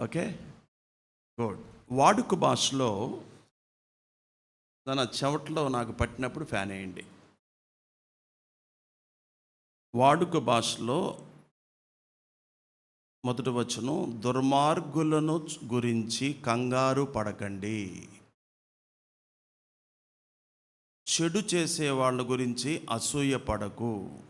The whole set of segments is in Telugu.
ఓకే? గుడ్. వాడుక భాషలో తన చెవట్లో నాకు పట్టినప్పుడు ఫ్యాన్ వేయండి. వాడుక భాషలో మొదటి వచ్చును దుర్మార్గులను గురించి కంగారు పడకండి. చెడు చేసే వాళ్ళ గురించి అసూయ పడకు.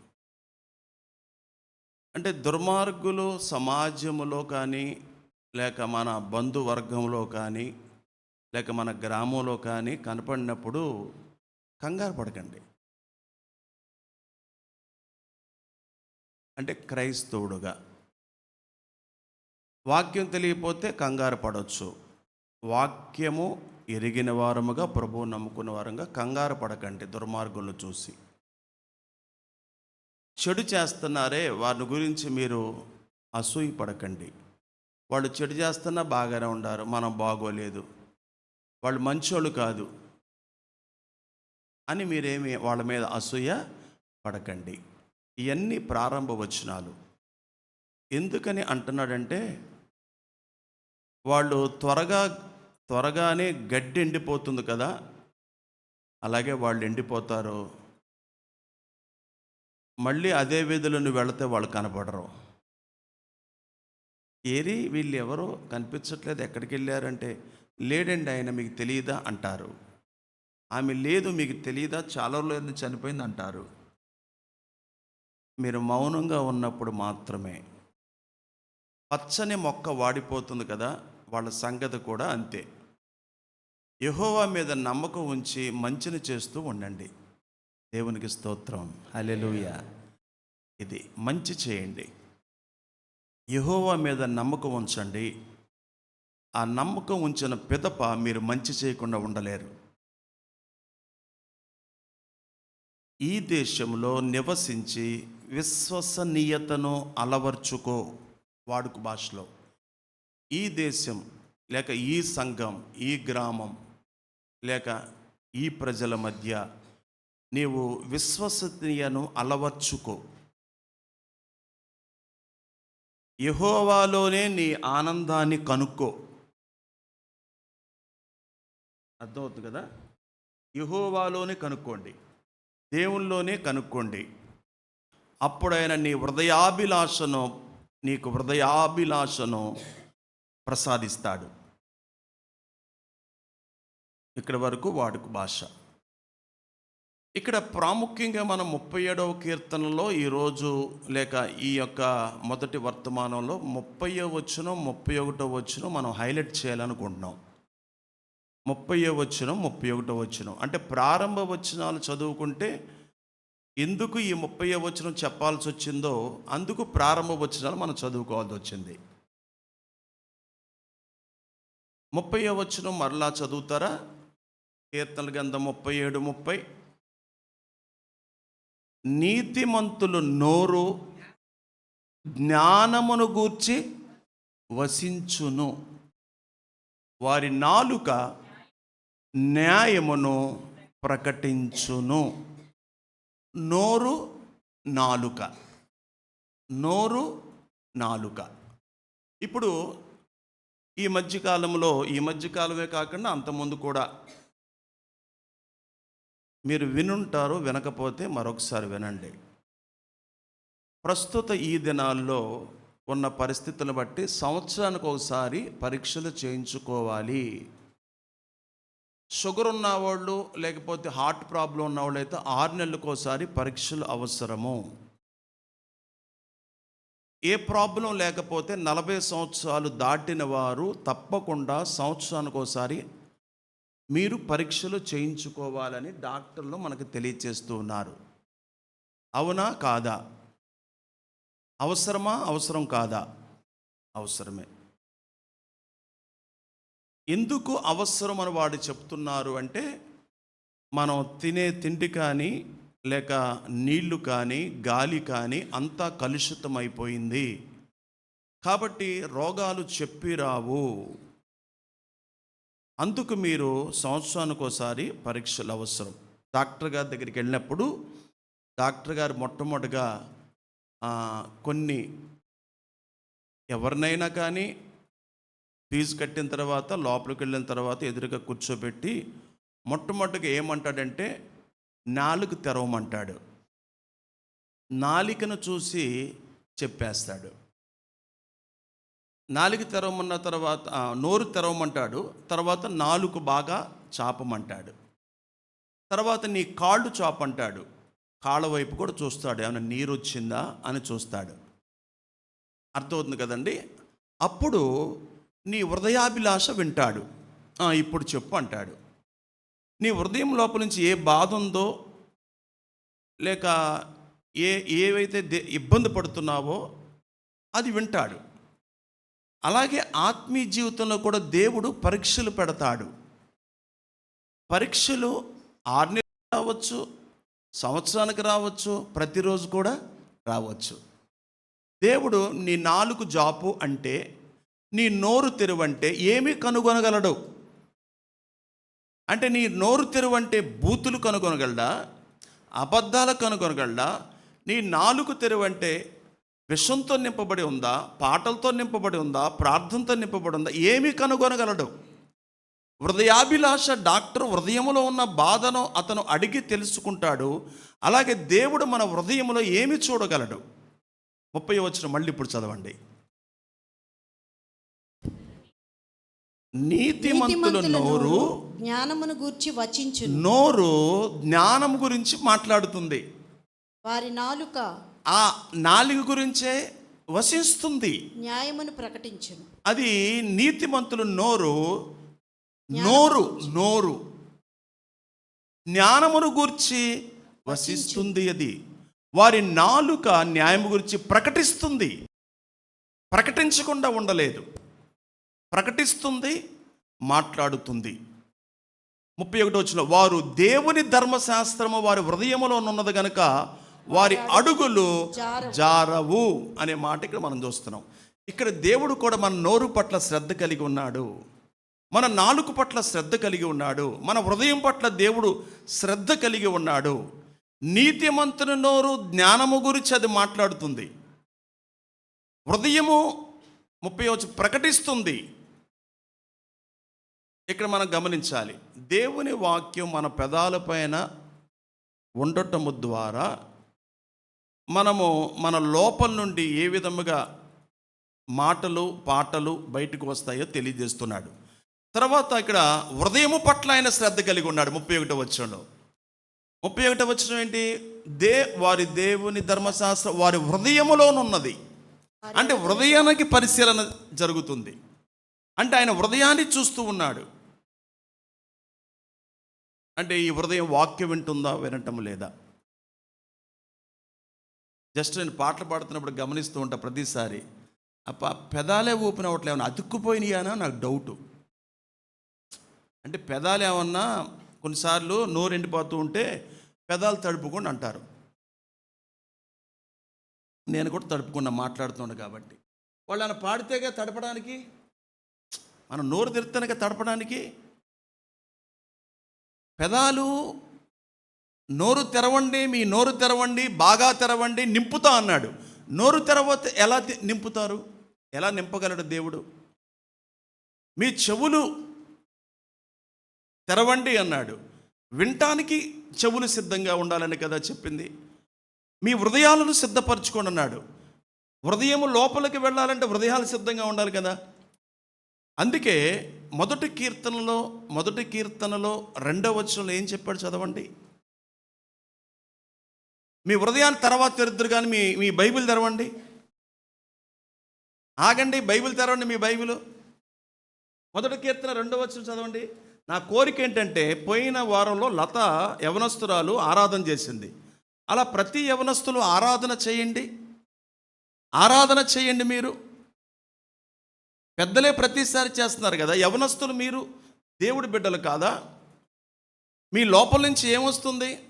అంటే దుర్మార్గులు సమాజంలో కానీ లేక మన బంధువర్గంలో కానీ లేక మన గ్రామంలో కానీ కనపడినప్పుడు కంగారు పడకండి. అంటే క్రైస్తవుడుగా. వాక్యం తెలియకపోతే కంగారు పడవచ్చు వాక్యము ఎరిగిన వారముగా ప్రభువు నమ్ముకున్న వారంగా కంగారు పడకండి దుర్మార్గులను చూసి. చెడు చేస్తున్నారే వారిని గురించి మీరు అసూయ పడకండి వాళ్ళు చెడు చేస్తున్నా బాగానే ఉండారు మనం బాగోలేదు. వాళ్ళు మంచోళ్ళు కాదు అని మీరేమి వాళ్ళ మీద అసూయ పడకండి. ఇవన్నీ ప్రారంభ వచనాలు. ఎందుకని అంటున్నాడంటే వాళ్ళు త్వరగా త్వరగానే గడ్డి ఎండిపోతుంది కదా అలాగే వాళ్ళు ఎండిపోతారు. మళ్ళీ అదే వీధిలో నువ్వు వెళితే వాళ్ళు కనపడరు. ఏరి వీళ్ళు ఎవరో కనిపించట్లేదు ఎక్కడికి వెళ్ళారంటే లేడండి ఆయన మీకు తెలియదా అంటారు. ఆమె లేదు మీకు తెలియదా చాలా రోజులు చనిపోయింది అంటారు. మీరు మౌనంగా ఉన్నప్పుడు మాత్రమే. పచ్చని మొక్క వాడిపోతుంది కదా వాళ్ళ సంగతి కూడా అంతే. యహోవా మీద నమ్మకం ఉంచి మంచిని చేస్తూ ఉండండి. దేవునికి స్తోత్రం. అలెలుయ ఇది మంచి చేయండి. యహోవా మీద నమ్మకం ఉంచండి. ఆ నమ్మకం ఉంచిన పిదప మీరు మంచి చేయకుండా ఉండలేరు. ఈ దేశంలో నివసించి విశ్వసనీయతను అలవర్చుకో వాడుక భాషలో. ఈ దేశం లేక ఈ సంఘం ఈ గ్రామం లేక ఈ ప్రజల మధ్య నీవు విశ్వసనీయను అలవర్చుకో. యహోవాలోనే నీ ఆనందాన్ని కనుక్కో. అర్థమవుతుంది కదా? యహోవాలోనే కనుక్కోండి. దేవుల్లోనే కనుక్కోండి. అప్పుడైన నీ హృదయాభిలాషను నీకు హృదయాభిలాషను ప్రసాదిస్తాడు. ఇక్కడ వరకు వాడుక భాష. ఇక్కడ ప్రాముఖ్యంగా మనం ముప్పై ఏడవ కీర్తనలో ఈరోజు లేక ఈ యొక్క మొదటి వర్తమానంలో ముప్పై వచ్చును ముప్పై ఒకటో వచ్చును మనం హైలైట్ చేయాలనుకుంటున్నాం. ముప్పై వచ్చును ముప్పై ఒకటో వచ్చినం అంటే ప్రారంభ వచనాలు చదువుకుంటే ఎందుకు ఈ ముప్పై వచనం చెప్పాల్సి వచ్చిందో అందుకు ప్రారంభ వచనాలు మనం చదువుకోవాల్సి వచ్చింది. ముప్పై వచనం మరలా చదువుతారా? కీర్తన గంధం ముప్పై ఏడు ముప్పై. నీతిమంతులు నోరు జ్ఞానమును గూర్చి వసించును. వారి నాలుక న్యాయమును ప్రకటించును. నోరు నాలుక. నోరు నాలుక. ఇప్పుడు ఈ మధ్యకాలంలో ఈ మధ్యకాలమే కాకుండా అంతకుముందు కూడా మీరు వినుంటారు వినకపోతే మరొకసారి వినండి. ప్రస్తుత ఈ దినాల్లో ఉన్న పరిస్థితులను బట్టి సంవత్సరానికి ఒకసారి పరీక్షలు చేయించుకోవాలి. షుగర్ ఉన్నవాళ్ళు లేకపోతే హార్ట్ ప్రాబ్లం ఉన్నవాళ్ళు అయితే ఆరు నెలలకు ఒకసారి పరీక్షలు అవసరము. ఏ ప్రాబ్లం లేకపోతే నలభై సంవత్సరాలు దాటిన వారు తప్పకుండా సంవత్సరానికి ఒకసారి మీరు పరీక్షలు చేయించుకోవాలని డాక్టర్లు మనకు తెలియచేస్తూ ఉన్నారు. అవునా కాదా? అవసరమా? అవసరం కాదా? అవసరమే. ఎందుకు అవసరం అని వాడు చెప్తున్నారు అంటే మనం తినే తిండి కానీ లేక నీళ్ళు కానీ గాలి కానీ అంతా కలుషితమైపోయింది. కాబట్టి రోగాలు చెప్పి రావు అందుకు మీరు సంవత్సరానికి ఒకసారి పరీక్షలు అవసరం. డాక్టర్ గారి దగ్గరికి వెళ్ళినప్పుడు డాక్టర్ గారు మొట్టమొదటిగా కొన్ని ఎవరినైనా కానీ ఫీజు కట్టిన తర్వాత లోపలికి వెళ్ళిన తర్వాత ఎదురుగా కూర్చోబెట్టి మొట్టమొదటిగా ఏమంటాడంటే నాలుగు తెరవమంటాడు. నాలికను చూసి చెప్పేస్తాడు. నాలుగు తెరవమన్న తర్వాత నోరు తెరవమంటాడు తర్వాత నాలుగు బాగా చాపమంటాడు. తర్వాత నీ కాళ్ళు చాపంటాడు. కాళ్ళ వైపు కూడా చూస్తాడు ఏమైనా నీరు వచ్చిందా అని చూస్తాడు. అర్థమవుతుంది కదండి? అప్పుడు నీ హృదయాభిలాష వింటాడు. ఇప్పుడు చెప్పు అంటాడు నీ హృదయం లోపల నుంచి ఏ బాధ ఉందో లేక ఏ ఏవైతే దే- ఇబ్బంది పడుతున్నావో అది వింటాడు. అలాగే ఆత్మీయ జీవితంలో కూడా దేవుడు పరీక్షలు పెడతాడు. పరీక్షలు ఆరు నెలలు రావచ్చు సంవత్సరానికి రావచ్చు ప్రతిరోజు కూడా రావచ్చు. దేవుడు నీ నాలుగు జాపు అంటే నీ నోరు తెరువంటే ఏమి కనుగొనగలడు. అంటే నీ నోరు తెరువంటే బూతులు కనుగొనగలడా? అబద్ధాలు కనుగొనగలడా? నీ నాలుగు తెరువంటే విషంతో నింపబడి ఉందా? పాటలతో నింపబడి ఉందా? ప్రార్థనతో నింపబడి ఉందా? ఏమి కనుగొనగలడు. హృదయాభిలాష డాక్టర్ హృదయంలో ఉన్న బాధను అతను అడిగి తెలుసుకుంటాడు. అలాగే దేవుడు మన హృదయంలో ఏమి చూడగలడు. ముప్పై వచ్చిన మళ్ళీ ఇప్పుడు చదవండి. నీతిమంతుల నోరు జ్ఞానమును గూర్చి వచించు నోరు జ్ఞానం గురించి మాట్లాడుతుంది. వారి నాలుక ఆ నాలుగు గురించే వసిస్తుంది న్యాయమును ప్రకటించును. అది నీతిమంతుల నోరు నోరు నోరు. జ్ఞానమును గూర్చి వసిస్తుంది అది. వారి నాలుక న్యాయము గురించి ప్రకటిస్తుంది. ప్రకటించకుండా ఉండలేదు. ప్రకటిస్తుంది మాట్లాడుతుంది. ముప్పై ఒకటి వచ్చిన వారు దేవుని ధర్మశాస్త్రము వారి హృదయములో ఉన్నది గనుక వారి అడుగులు జారవు. అనే మాట ఇక్కడ మనం చూస్తున్నాం. ఇక్కడ దేవుడు కూడా మన నోరు పట్ల శ్రద్ధ కలిగి ఉన్నాడు. మన నాలుగు పట్ల శ్రద్ధ కలిగి ఉన్నాడు. మన హృదయం పట్ల దేవుడు శ్రద్ధ కలిగి ఉన్నాడు. నీతిమంతుని నోరు జ్ఞానము గురించి అది మాట్లాడుతుంది. హృదయము ముప్పై వచ్చి ప్రకటిస్తుంది. ఇక్కడ మనం గమనించాలి. దేవుని వాక్యం మన పెదాలపైన ఉండటము ద్వారా మనము మన లోపల నుండి ఏ విధముగా మాటలు పాటలు బయటకు వస్తాయో తెలియజేస్తున్నాడు. తర్వాత ఇక్కడ హృదయము పట్ల ఆయన శ్రద్ధ కలిగి ఉన్నాడు ముప్పై ఒకటో వచ్చంలో ముప్పై ఒకటో వచ్చిన ఏంటి? దే వారి దేవుని ధర్మశాస్త్రం వారి హృదయములోనున్నది. అంటే హృదయానికి పరిశీలన జరుగుతుంది. అంటే ఆయన హృదయాన్ని చూస్తూ ఉన్నాడు. అంటే ఈ హృదయం వాక్యం వింటుందా వినటం లేదా? జస్ట్ నేను పాటలు పాడుతున్నప్పుడు గమనిస్తూ ఉంటా ప్రతిసారి. అప్ప పెదాలే ఓపెన్ ఒకటి ఏమన్నా? అతుక్కుపోయినాయనా నాకు డౌటు. అంటే పెదాలు ఏమన్నా కొన్నిసార్లు నోరు ఎండిపోతూ ఉంటే పెదాలు తడుపుకొని అంటారు. నేను కూడా తడుపుకున్నా మాట్లాడుతున్నాను కాబట్టి. వాళ్ళు ఆయన పాడితేగా తడపడానికి? మనం నోరు తెరుతానుగా తడపడానికి? పెదాలు నోరు తెరవండి మీ నోరు తెరవండి బాగా తెరవండి నింపుతా అన్నాడు. నోరు తెరవతే ఎలా నింపుతారు? ఎలా నింపగలడు దేవుడు? మీ చెవులు తెరవండి అన్నాడు. వినటానికి చెవులు సిద్ధంగా ఉండాలని కదా చెప్పింది. మీ హృదయాలను సిద్ధపరచుకోండి అన్నాడు. హృదయము లోపలికి వెళ్ళాలంటే హృదయాలు సిద్ధంగా ఉండాలి కదా. అందుకే మొదటి కీర్తనలో మొదటి కీర్తనలో రెండవ వచనంలో ఏం చెప్పాడు చదవండి? మీ హృదయాన్ని తర్వాత తెరుద్దురు కానీ మీ మీ బైబిల్ తెరవండి. ఆగండి బైబిల్ తెరవండి మీ బైబిల్. మొదటి కీర్తన రెండవ వచ్చిన చదవండి. నా కోరిక ఏంటంటే పోయిన వారంలో లత యవనస్తురాలు ఆరాధన చేసింది. అలా ప్రతి యవనస్తులు ఆరాధన చేయండి. ఆరాధన చేయండి మీరు. పెద్దలే ప్రతిసారి చేస్తున్నారు కదా యవనస్తులు మీరు దేవుడి బిడ్డలు కాదా? మీ లోపల నుంచి ఏమొస్తుంది?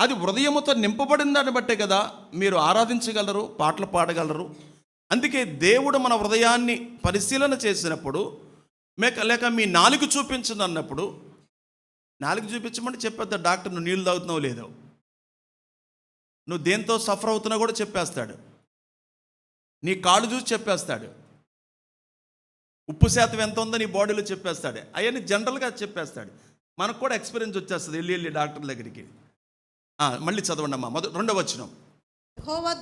అది హృదయముతో నింపబడిన దాన్ని బట్టే కదా మీరు ఆరాధించగలరు పాటలు పాడగలరు. అందుకే దేవుడు మన హృదయాన్ని పరిశీలన చేసినప్పుడు మేక లేక మీ నాలుగు చూపించండి అన్నప్పుడు నాలుగు చూపించమంటే చెప్పేద్దా డాక్టర్ నువ్వు నీళ్ళు తాగుతున్నావు లేదో? నువ్వు దేంతో సఫర్ అవుతున్నా కూడా చెప్పేస్తాడు. నీ కాళ్ళు చూసి చెప్పేస్తాడు. ఉప్పు శాతం ఎంత ఉందో నీ బాడీలో చెప్పేస్తాడు. అవన్నీ జనరల్గా చెప్పేస్తాడు. మనకు కూడా ఎక్స్పీరియన్స్ వచ్చేస్తుంది వెళ్ళి వెళ్ళి డాక్టర్ దగ్గరికి. మళ్ళీ చదవండి అమ్మా మొదటి రెండో వచ్చినాం యెహోవా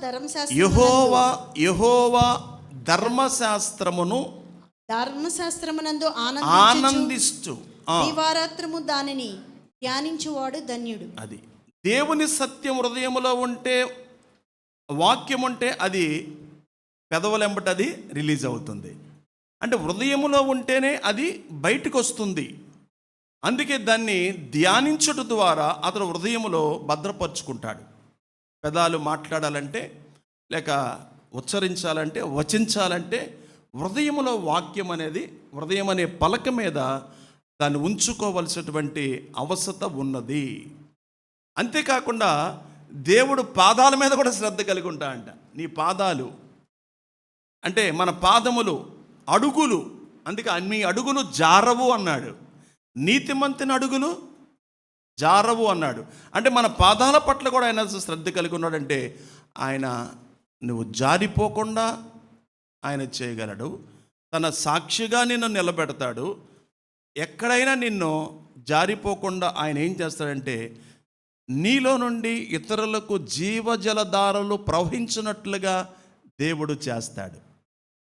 యహోవా యహోవా ధర్మశాస్త్రమును ధర్మశాస్త్రమునందు ఆనందిస్తూ దివారాత్రము దానిని ధ్యానించువాడు ధన్యుడు. అది. దేవుని సత్యం హృదయములో ఉంటే వాక్యం ఉంటే అది పెదవులెంబట అది రిలీజ్ అవుతుంది. అంటే హృదయములో ఉంటేనే అది బయటకు వస్తుంది అందుకే దాన్ని ధ్యానించుట ద్వారా అతడు హృదయములో భద్రపరుచుకుంటాడు. పెదాలు మాట్లాడాలంటే లేక ఉచ్చరించాలంటే వచించాలంటే హృదయములో వాక్యం అనేది హృదయం అనే పలక మీద దాన్ని ఉంచుకోవలసినటువంటి అవసరత ఉన్నది. అంతేకాకుండా దేవుడు పాదాల మీద కూడా శ్రద్ధ కలిగి ఉంటా అంట. నీ పాదాలు అంటే మన పాదములు అడుగులు అందుకే అన్ని అడుగులు జారవు అన్నాడు. నీతిమంతుని అడుగులు జారవు అన్నాడు. అంటే మన పాదాల పట్ల కూడా ఆయన శ్రద్ధ కలిగి ఉన్నాడంటే ఆయన నువ్వు జారిపోకుండా ఆయన చేయగలడు. తన సాక్షిగా నిన్ను నిలబెడతాడు. ఎక్కడైనా నిన్ను జారిపోకుండా ఆయన ఏం చేస్తాడంటే నీలో నుండి ఇతరులకు జీవజలధారలు ప్రవహించినట్లుగా దేవుడు చేస్తాడు.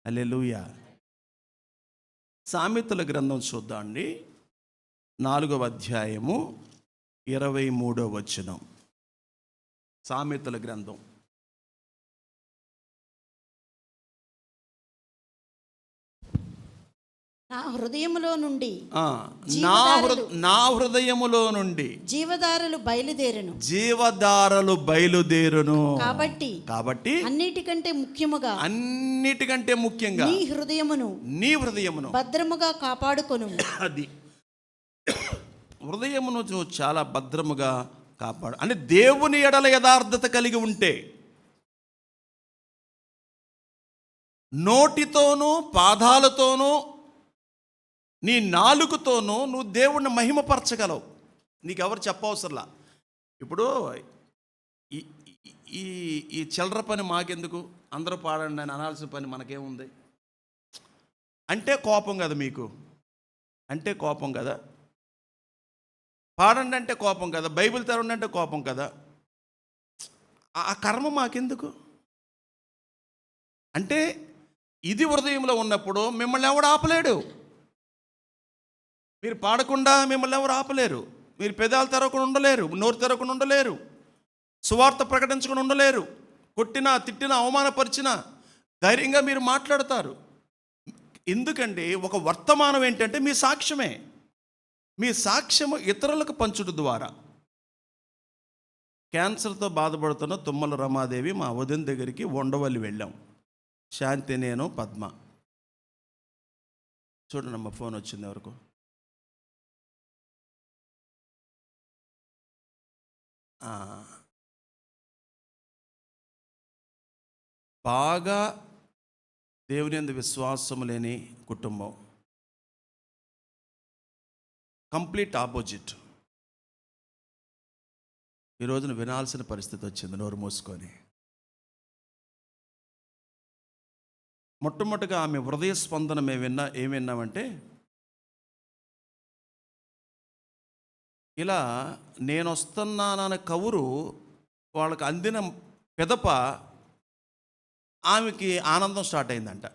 అల్లెలుయ సామెతల గ్రంథం చూద్దామండి. నాలుగవ అధ్యాయము ఇరవై మూడో వచనం. సామెతల గ్రంథం. నా హృదయములో నుండి నా నా హృదయములో నుండి జీవధారలు బయలుదేరును. జీవధారలు బయలుదేరును. కాబట్టి కాబట్టి అన్నిటికంటే ముఖ్యముగా అన్నిటికంటే ముఖ్యంగా నీ హృదయమును నీ హృదయమును భద్రముగా కాపాడుకొను అది. హృదయమును నువ్వు చాలా భద్రముగా కాపాడు. అంటే దేవుని ఎడల యథార్థత కలిగి ఉంటే నోటితోనూ పాదాలతోనూ నీ నాలుగుతోనూ నువ్వు దేవుణ్ణి మహిమపరచగలవు. నీకెవరు చెప్పవసరలా? ఇప్పుడు ఈ ఈ- ఈ ఈ చిల్లర పని మాకెందుకు? అందరూ పాడండి అని అనాల్సిన పని మనకేముంది? అంటే కోపం కదా మీకు. అంటే కోపం కదా. పాడండి అంటే కోపం కదా బైబిల్ తెరండి అంటే కోపం కదా. ఆ కర్మ మాకెందుకు? అంటే ఇది హృదయంలో ఉన్నప్పుడు మిమ్మల్ని ఎవడు ఆపలేడు. మీరు పాడకుండా మిమ్మల్ని ఎవరు ఆపలేరు. మీరు పెదాలు తెరవకుండా ఉండలేరు నోరు తెరవకుండా ఉండలేరు సువార్త ప్రకటించకుండా ఉండలేరు కొట్టినా తిట్టినా అవమానపరిచినా ధైర్యంగా మీరు మాట్లాడతారు. ఎందుకంటే ఒక వర్తమానం ఏంటంటే మీ సాక్ష్యమే. మీ సాక్ష్యము ఇతరులకు పంచుట ద్వారా. క్యాన్సర్తో బాధపడుతున్న తుమ్మల రమాదేవి మా వదిన దగ్గరికి ఉండవల్లి వెళ్ళాం. శాంతి నేను పద్మ. చూడండి మా ఫోన్ వచ్చింది ఎవరికో. బాగా దేవుని అందు విశ్వాసం లేని కుటుంబం. Complete opposite. ఈ రోజున వినాల్సిన పరిస్థితి వచ్చింది నోరు మూసుకొని. మొట్టమొదటిగా ఆమె హృదయ స్పందన మేము విన్నా ఏం విన్నామంటే ఇలా నేను వస్తున్నానన్న కవురు వాళ్ళకి అందిన పెదప ఆమెకి ఆనందం స్టార్ట్ అయిందంట.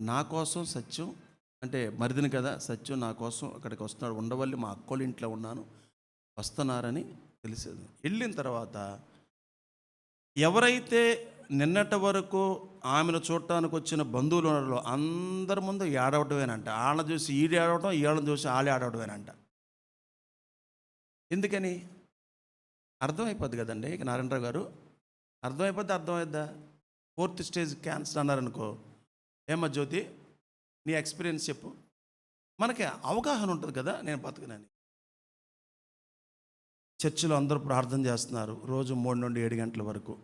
నా కోసం సత్యం అంటే మరిదిని కదా సత్యం నా కోసం అక్కడికి వస్తున్నాడు ఉండవల్లి మా అక్కోళ్ళ ఇంట్లో ఉన్నాను వస్తున్నారని తెలిసేది. వెళ్ళిన తర్వాత ఎవరైతే నిన్నటి వరకు ఆమెను చూడటానికి వచ్చిన బంధువులు ఉన్నారో అందరి ముందు ఏడవటమేనంట. వాళ్ళని చూసి ఈడు ఏడవటం వీళ్ళని చూసి వాళ్ళు ఏడవటమేనంట. ఎందుకని? అర్థమైపోద్ది కదండి ఇక నారాయణరావు గారు. అర్థమైపోద్ది అర్థమైద్దా? ఫోర్త్ స్టేజ్ క్యాన్సర్ అన్నారనుకో. ఏమో జ్యోతి? నీ ఎక్స్పీరియన్స్ చెప్పు. మనకి అవగాహన ఉంటుంది కదా నేను బతకనని. చర్చిలో అందరూ ప్రార్థన చేస్తున్నారు రోజు మూడు నుండి ఏడు గంటల వరకు.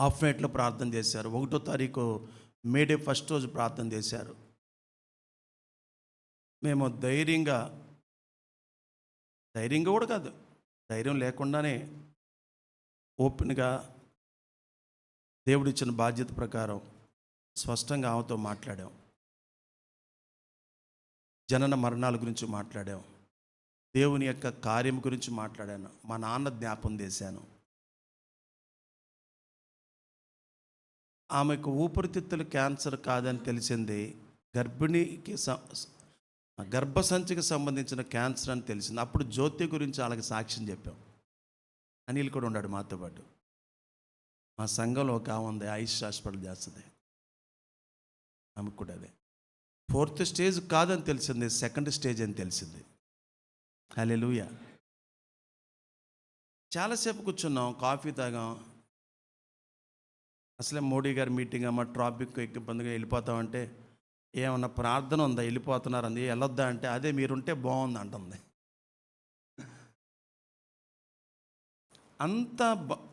హాఫ్ నైట్లో ప్రార్థన చేశారు. ఒకటో తారీఖు మేడే ఫస్ట్ రోజు ప్రార్థన చేశారు. మేము ధైర్యంగా ధైర్యంగా కూడా కాదు ధైర్యం లేకుండానే ఓపెన్గా దేవుడిచ్చిన బాధ్యత ప్రకారం స్పష్టంగా ఆమెతో మాట్లాడాం. జనన మరణాల గురించి మాట్లాడాం దేవుని యొక్క కార్యం గురించి మాట్లాడాను. మా నాన్న జ్ఞాపం చేశాను. ఆమెకు ఊపిరితిత్తులు క్యాన్సర్ కాదని తెలిసింది. గర్భిణికి గర్భసంచికి సంబంధించిన క్యాన్సర్ అని తెలిసింది. అప్పుడు జ్యోతి గురించి వాళ్ళకి సాక్ష్యం చెప్పాం. అనిల్ కూడా ఉన్నాడు మాతో పాటు. మా సంఘంలో ఒక ఉంది ఆయుష్ హాస్పిటల్ చేస్తుంది. ఆమెకు కూడా అదే. ఫోర్త్ స్టేజ్ కాదని తెలిసింది సెకండ్ స్టేజ్ అని తెలిసింది. హలెలుయ చాలాసేపు కూర్చున్నాం కాఫీ తాగాం. అసలే మోడీ గారి మీటింగ్ అమ్మ ట్రాఫిక్ ఇబ్బందిగా వెళ్ళిపోతామంటే ఏమన్నా ప్రార్థన ఉందా? వెళ్ళిపోతున్నారు అంది. వెళ్ళొద్దా అంటే అదే మీరుంటే బాగుంది అంటుంది. అంత బ-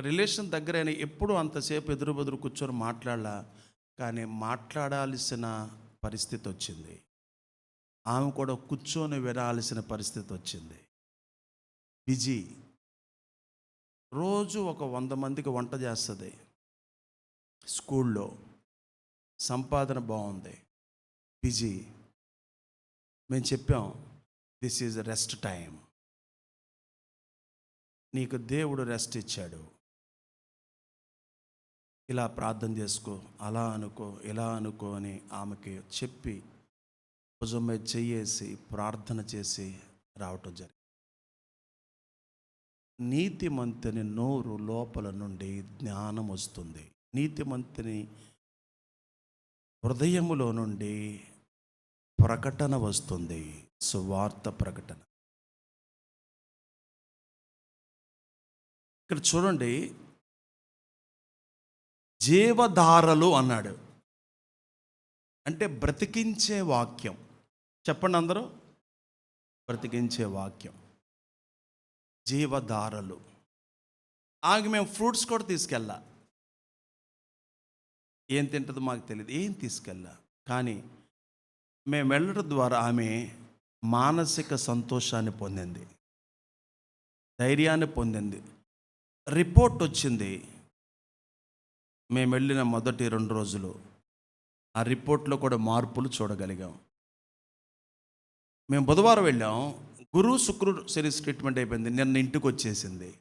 రిలేషన్ దగ్గరైన ఎప్పుడు అంతసేపు ఎదురు బెదురు కూర్చొని మాట్లాడాల? కానీ మాట్లాడాల్సిన పరిస్థితి వచ్చింది. ఆమె కూడా కూర్చొని వినాల్సిన పరిస్థితి వచ్చింది. బిజీ. రోజు ఒక వంద మందికి వంట చేస్తుంది. స్కూల్లో. సంపాదన బాగుంది. బిజీ. మేము చెప్పాం దిస్ ఈజ్ రెస్ట్ టైం నీకు దేవుడు రెస్ట్ ఇచ్చాడు. ఇలా ప్రార్థన చేసుకో అలా అనుకో ఇలా అనుకో అని ఆమెకి చెప్పి భుజమే మీద చెయ్యేసి ప్రార్థన చేసి రావటం జరిగింది. నీతిమంతుని నోరు లోపల నుండి జ్ఞానం వస్తుంది. నీతిమంతుని హృదయములో నుండి ప్రకటన వస్తుంది. సువార్త ప్రకటన. ఇక్కడ చూడండి జీవధారలు అన్నాడు. అంటే బ్రతికించే వాక్యం. చెప్పండి అందరూ. బ్రతికించే వాక్యం. జీవధారలు. ఆగి మేము ఫ్రూట్స్ కూడా తీసుకెళ్ళా. ఏం తింటుందో మాకు తెలియదు ఏం తీసుకెళ్ళా. కానీ మేము వెళ్ళడం ద్వారా ఆమె మానసిక సంతోషాన్ని పొందింది. ధైర్యాన్ని పొందింది. రిపోర్ట్ వచ్చింది. మేము వెళ్ళిన మొదటి రెండు రోజులు ఆ రిపోర్ట్లో కూడా మార్పులు చూడగలిగాం. మేము బుధవారం వెళ్ళాం. గురు శుక్రుడు సిరీస్ ట్రీట్మెంట్ అయిపోయింది. నిన్న ఇంటికి వచ్చేసింది.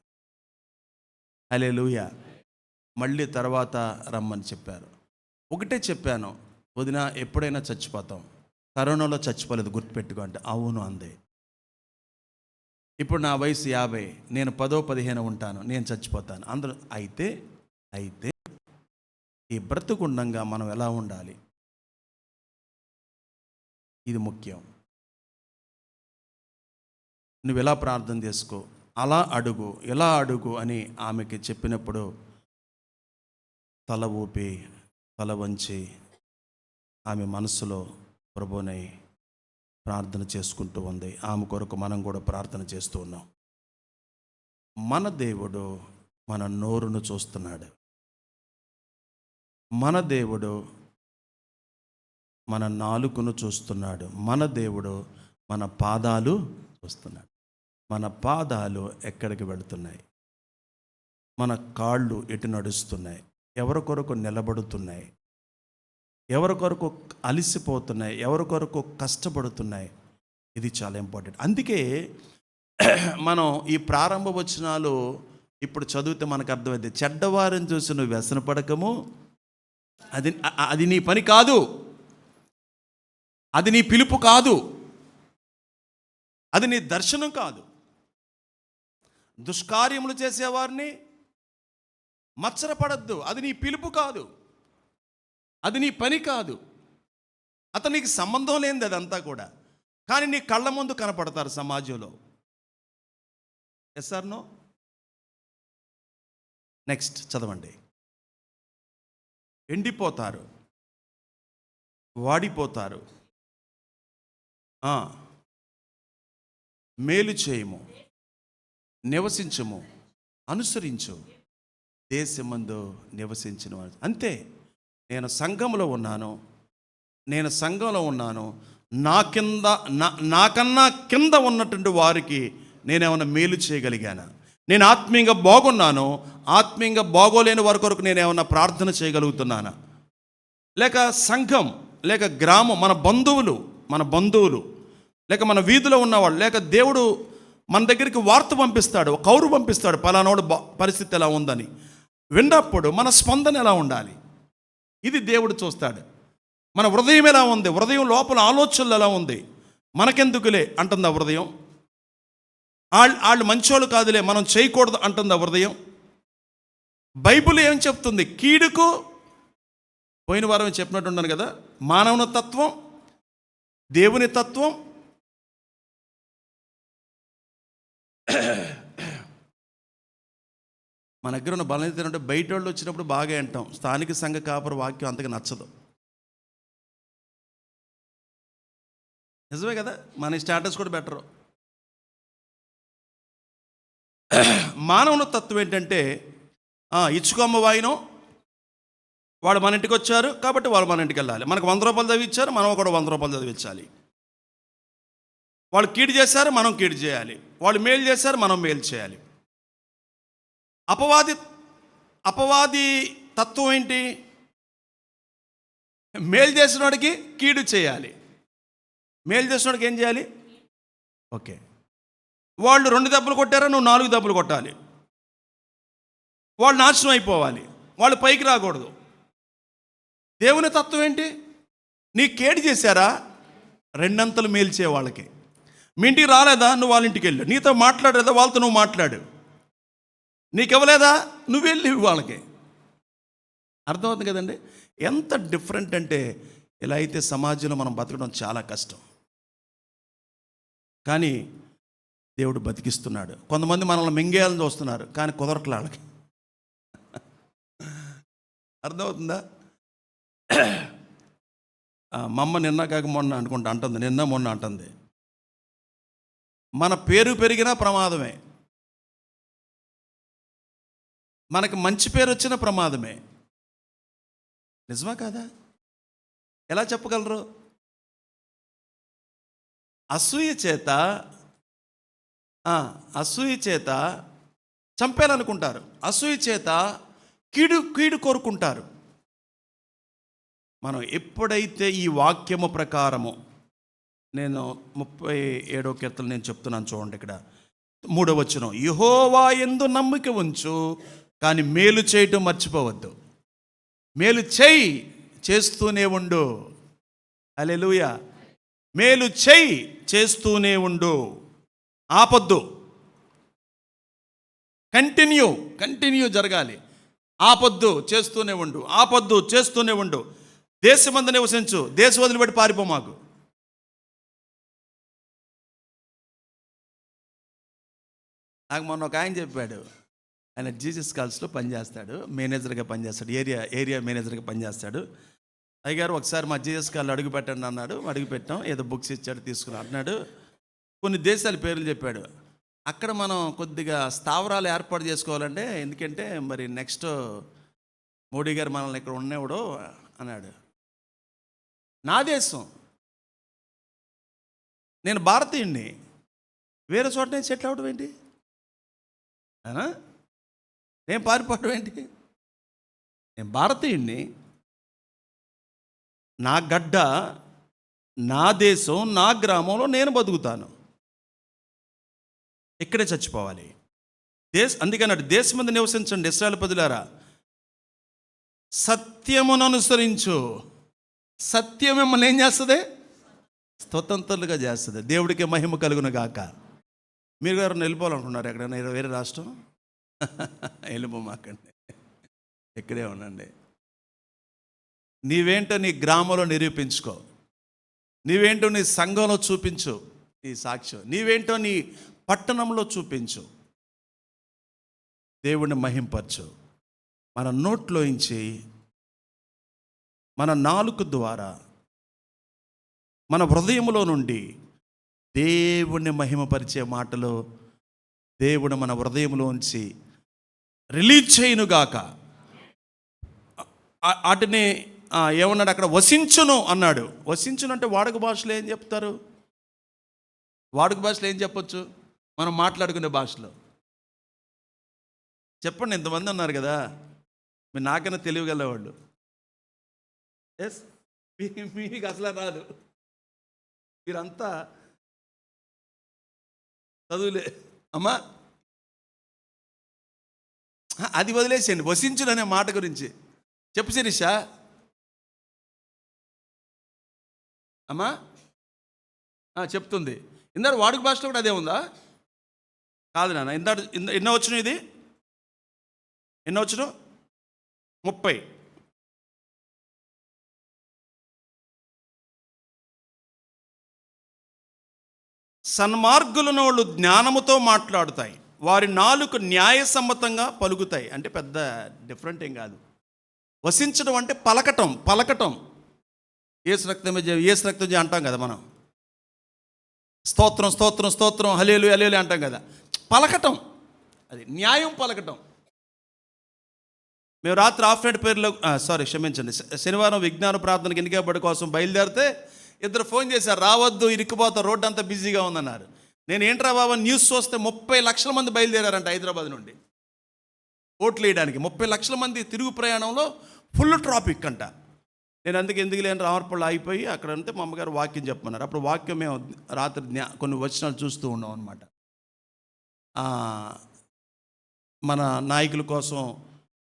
అలే లూయ మళ్ళీ తర్వాత రమ్మని చెప్పారు. ఒకటే చెప్పాను. వదిన ఎప్పుడైనా చచ్చిపోతాం. కరోనాలో చచ్చిపోలేదు గుర్తుపెట్టుకో అంటే అవును అంది. ఇప్పుడు నా వయసు యాభై. నేను పదో పదిహేను ఉంటాను. నేను చచ్చిపోతాను. అందరూ అయితే అయితే ఈ బ్రతుకుండంగా మనం ఎలా ఉండాలి? ఇది ముఖ్యం. నువ్వు ఎలా ప్రార్థన చేసుకో? అలా అడుగు ఎలా అడుగు అని ఆమెకి చెప్పినప్పుడు తల ఊపి తల వంచి ఆమె మనసులో ప్రభునై ప్రార్థన చేసుకుంటూ ఉంది. ఆమె కొరకు మనం కూడా ప్రార్థన చేస్తూ ఉన్నాం. మన దేవుడు మన నోరును చూస్తున్నాడు. మన దేవుడు మన నాలుకను చూస్తున్నాడు. మన దేవుడు మన పాదాలు చూస్తున్నాడు. మన పాదాలు ఎక్కడికి వెళుతున్నాయి? మన కాళ్ళు ఎటు నడుస్తున్నాయి? ఎవరి కొరకు నిలబడుతున్నాయి? ఎవరి కొరకు అలిసిపోతున్నాయి? ఎవరి కొరకు కష్టపడుతున్నాయి? ఇది చాలా ఇంపార్టెంట్. అందుకే మనం ఈ ప్రారంభ వచనాలు ఇప్పుడు చదివితే మనకు అర్థమైంది. చెడ్డవారిని చూసి నువ్వు వ్యసన పడకము అది అది నీ పని కాదు. అది నీ పిలుపు కాదు. అది నీ దర్శనం కాదు. దుష్కార్యములు చేసేవారిని మచ్చరపడద్దు. అది నీ పిలుపు కాదు. అది నీ పని కాదు. అతనికి సంబంధం లేనిది అదంతా కూడా. కానీ నీ కళ్ళ ముందు కనపడతారు సమాజంలో. ఎస్ ఆర్ నో నెక్స్ట్ చదవండి. ఎండిపోతారు. వాడిపోతారు. మేలు చేయము. నివసించము. అనుసరించు. దేశమందు నివసించిన వారు అంతే. నేను సంఘంలో ఉన్నాను. నేను సంఘంలో ఉన్నాను. నా కింద నా నాకన్నా కింద ఉన్నటువంటి వారికి నేనేమైనా మేలు చేయగలిగానా? నేను ఆత్మీయంగా బాగున్నాను ఆత్మీయంగా బాగోలేని వారి కొరకు నేను ఏమన్నా ప్రార్థన చేయగలుగుతున్నానా? లేక సంఘం లేక గ్రామం మన బంధువులు మన బంధువులు లేక మన వీధిలో ఉన్నవాళ్ళు లేక దేవుడు మన దగ్గరికి వార్త పంపిస్తాడు కౌరు పంపిస్తాడు పలానోడు పరిస్థితి ఎలా ఉందని. విన్నప్పుడు మన స్పందన ఎలా ఉండాలి? ఇది దేవుడు చూస్తాడు. మన హృదయం ఎలా ఉంది? హృదయం లోపల ఆలోచనలు ఎలా ఉంది? మనకెందుకులే? అంటుంది ఆ హృదయం. వాళ్ళు వాళ్ళు మంచోళ్ళు కాదులే మనం చేయకూడదు అంటుంది ఆ హృదయం. బైబిల్ ఏం చెప్తుంది? కీడుకు పోయిన వారం చెప్పినట్టున్నాను కదా మానవుని తత్వం దేవుని తత్వం మన దగ్గర ఉన్న బలం ఏంటంటే బయట వాళ్ళు వచ్చినప్పుడు బాగా వింటాం. స్థానిక సంఘ కాపర వాక్యం అంతగా నచ్చదు. నిజమే కదా? మన స్టేటస్ కూడా బెటరు. మానవుని తత్వం ఏంటంటే ఇచ్చుకొమ్మ ఇచ్చుకోమ్మ వాయినం వాళ్ళు మన ఇంటికి వచ్చారు కాబట్టి వాళ్ళు మన ఇంటికి వెళ్ళాలి. మనకు వంద రూపాయలు చదివించారు మనం కూడా వంద రూపాయలు చదివించాలి. వాళ్ళు కీడు చేశారు మనం కీడు చేయాలి. వాళ్ళు మేలు చేశారు మనం మేలు చేయాలి. అపవాది అపవాది తత్వం ఏంటి? మేలు చేసిన వాడికి కీడు చేయాలి. మేలు చేసిన వాడికి ఏం చేయాలి? ఓకే. వాళ్ళు రెండు దెబ్బలు కొట్టారా? నువ్వు నాలుగు దెబ్బలు కొట్టాలి. వాళ్ళు నాశనం అయిపోవాలి. వాళ్ళు పైకి రాకూడదు. దేవుని తత్వం ఏంటి? నీ కేడి చేశారా? రెండంతలు మేల్చే వాళ్ళకి. మీ ఇంటికి రాలేదా? నువ్వు వాళ్ళ ఇంటికి వెళ్ళు. నీతో మాట్లాడలేదా? వాళ్ళతో నువ్వు మాట్లాడు. నీకు ఇవ్వలేదా? నువ్వు వెళ్ళి వాళ్ళకి. అర్థమవుతుంది కదండి? ఎంత డిఫరెంట్ అంటే ఇలా అయితే సమాజంలో మనం బతకడం చాలా కష్టం. కానీ దేవుడు బతికిస్తున్నాడు. కొంతమంది మనల్ని మింగేయాలని చూస్తున్నారు కానీ కుదరట్లే వాళ్ళకి. అర్థమవుతుందా? మమ్మ నిన్న కాక మొన్న అనుకుంటా అంటుంది నిన్న మొన్న అంటుంది. మన పేరు పెరిగినా ప్రమాదమే. మనకి మంచి పేరు వచ్చిన ప్రమాదమే. నిజమా కాదా? ఎలా చెప్పగలరు? అసూయ చేత అసూయ చేత చంపేయాలనుకుంటారు అసూయ చేత కీడు కీడు కోరుకుంటారు. మనం ఎప్పుడైతే ఈ వాక్యము ప్రకారము నేను ముప్పై ఏడో కీర్తలు నేను చెప్తున్నాను చూడండి ఇక్కడ. మూడో వచ్చిన యహోవా ఎందు నమ్మిక ఉంచు కానీ మేలు చేయటం మర్చిపోవద్దు. మేలు చేయి చేస్తూనే ఉండు. అలెలుయ మేలు చేయి చేస్తూనే ఉండు. ఆపొద్దు. కంటిన్యూ కంటిన్యూ జరగాలి. ఆపొద్దు చేస్తూనే ఉండు. ఆపొద్దు చేస్తూనే ఉండు. దేశమందు నివసించు. దేశం వదిలిపెట్టి పారిపో మాకు. నాకు మొన్న ఒక ఆయన చెప్పాడు. ఆయన జీసస్ కాల్స్లో పనిచేస్తాడు. మేనేజర్గా పనిచేస్తాడు. ఏరియా ఏరియా మేనేజర్గా పనిచేస్తాడు. అయ్యగారు ఒకసారి మా జీజస్ కాల్ అడుగు పెట్టండి అన్నాడు. అడుగు పెట్టాం ఏదో బుక్స్ ఇచ్చాడు తీసుకుని అన్నాడు. కొన్ని దేశాల పేర్లు చెప్పాడు. అక్కడ మనం కొద్దిగా స్థావరాలు ఏర్పాటు చేసుకోవాలంటే ఎందుకంటే మరి నెక్స్ట్ మోడీ గారు మనల్ని ఇక్కడ ఉండేవాడు అన్నాడు. నా దేశం. నేను భారతీయుణ్ణి. వేరే చోట నేను సెటిల్ అవడం ఏంటి? నేను పారిపోవడం ఏంటి? నేను భారతీయుణ్ణి. నా గడ్డ నా దేశం నా గ్రామంలో నేను బతుకుతాను. ఇక్కడే చచ్చిపోవాలి. దేశ అందుకన్నాడు దేశం మీద నివసించండి ఇస్రాయల్ పదులారా సత్యమును అనుసరించు. సత్యం మిమ్మల్ని ఏం చేస్తుంది? స్వతంత్రులుగా చేస్తుంది. దేవుడికి మహిమ కలుగును గాక. మీరు గారు వెళ్ళిపోవాలనుకున్నారు ఎక్కడైనా? వేరే- వేరే రాష్ట్రం? వెళ్ళిపోమాకండి ఇక్కడే ఉండండి. నీవేంటో నీ గ్రామంలో నిరూపించుకో. నీవేంటో నీ సంఘంలో చూపించు. నీ సాక్ష్యం. నీవేంటో నీ పట్టణంలో చూపించు. దేవుణ్ణి మహింపరచు. మన నోట్లోంచి మన నాలుక ద్వారా మన హృదయంలో నుండి దేవుణ్ణి మహిమపరిచే మాటలు దేవుడు మన హృదయంలోంచి రిలీజ్ చేయనుగాక వాటిని ఏమన్నాడు అక్కడ? వసించును అన్నాడు. వసించును అంటే వాడుక భాషలో ఏం చెప్తారు? వాడుక భాషలో ఏం చెప్పొచ్చు? మనం మాట్లాడుకునే భాషలో. చెప్పండి ఇంతమంది ఉన్నారు కదా. మీరు నాకన్నా తెలియగలవాళ్ళు ఎస్ మీకు అసలు రాదు. మీరంతా చదువులే. అమ్మా! అది వదిలేసేయండి. వసించుడు అనే మాట గురించి. చెప్పు శిరీషా. అమ్మా! చెప్తుంది. ఇందాడు వాడుక భాషలో కూడా అదే ఉందా? కాదు నాన్న ఎంత ఎన్నో వచ్చిన ఇది? ఎన్నో వచ్చిన ముప్పై. సన్మార్గులను వాళ్ళు జ్ఞానముతో మాట్లాడుతాయి. వారి నాలుక న్యాయసమ్మతంగా పలుకుతాయి. అంటే పెద్ద డిఫరెంట్ ఏం కాదు. వసించడం అంటే పలకటం పలకటం. ఏసు రక్తమే ఏసు రక్తం అంటాం కదా మనం. స్తోత్రం స్తోత్రం స్తోత్రం హలేలు హలేలు అంటాం కదా. పలకటం. అది న్యాయం పలకటం. మేము రాత్రి ఆఫ్ నైట్ సారీ క్షమించండి. శనివారం విజ్ఞాన ప్రార్థనకి ఎన్నికబడి కోసం బయలుదేరితే ఇద్దరు ఫోన్ చేశారు రావద్దు ఇరుక్కుపోతా రోడ్డు అంతా బిజీగా ఉందన్నారు. నేను ఏంట్రా బాబా న్యూస్ చూస్తే ముప్పై లక్షల మంది బయలుదేరారంట హైదరాబాద్ నుండి. ఓట్లు వేయడానికి ముప్పై లక్షల మంది తిరుగు ప్రయాణంలో ఫుల్ ట్రాఫిక్ అంట. నేను అందుకే ఎందుకు లేని రామర్పళ్ళు ఆగిపోయి అక్కడ ఉంటే మా అమ్మగారు వాక్యం చెప్పమన్నారు. అప్పుడు వాక్యం మేము రాత్రి జ్ఞా కొన్ని వచనాలు చూస్తూ ఉన్నాం అనమాట మన నాయకుల కోసం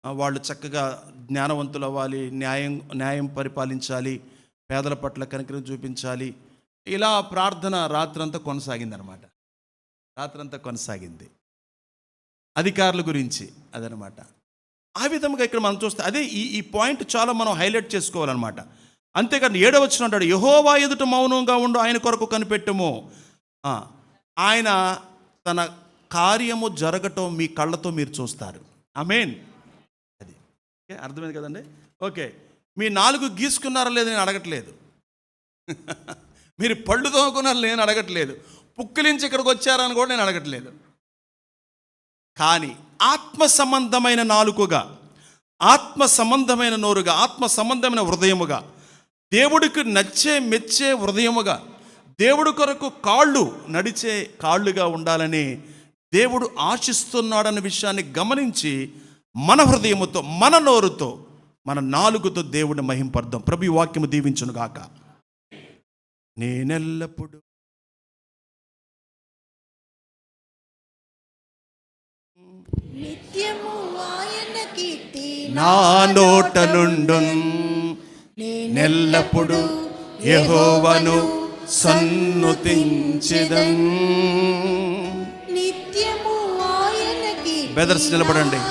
వాళ్ళు చక్కగా జ్ఞానవంతులు అవ్వాలి న్యాయం న్యాయం పరిపాలించాలి పేదల పట్ల కనికరం చూపించాలి. ఇలా ప్రార్థన రాత్రంతా కొనసాగింది అనమాట రాత్రంతా కొనసాగింది. అధికారుల గురించి అదనమాట ఆ విధంగా ఇక్కడ మనం చూస్తే అదే ఈ ఈ పాయింట్ చాలా మనం హైలైట్ చేసుకోవాలన్నమాట. అంతేకాదు ఏడవచ్చిన అంటాడు యహోవా ఎదుట మౌనంగా ఉండు ఆయన కొరకు కనిపెట్టము. ఆయన తన కార్యము జరగటం మీ కళ్ళతో మీరు చూస్తారు. అమేన్ అది. ఓకే అర్థమైంది కదండి? ఓకే. మీ నాలుగు గీసుకున్నారా లేదని నేను అడగట్లేదు. మీరు పళ్ళు తోముకున్నారా నేను అడగట్లేదు. పుక్కిలించి ఇక్కడికి వచ్చారని కూడా నేను అడగట్లేదు. కానీ ఆత్మ సంబంధమైన నాలుకగా ఆత్మ సంబంధమైన నోరుగా ఆత్మ సంబంధమైన హృదయముగా దేవుడికి నచ్చే మెచ్చే హృదయముగా దేవుడి కొరకు కాళ్ళు నడిచే కాళ్ళుగా ఉండాలని దేవుడు ఆశిస్తున్నాడన్న విషయాన్ని గమనించి మన హృదయముతో మన నోరుతో మన నాలుగుతో దేవుడిని మహింపర్దాం ప్రభు ఈ వాక్యము దీవించును గాక. నేనెల్లప్పుడు నిత్యము ఆయన కీర్తి నా నోట నుండు నెల్లప్పుడు యెహోవాను సన్నుతించెదన్. నిత్యము ఆయనకి బెదర్స్ నిలబడండి.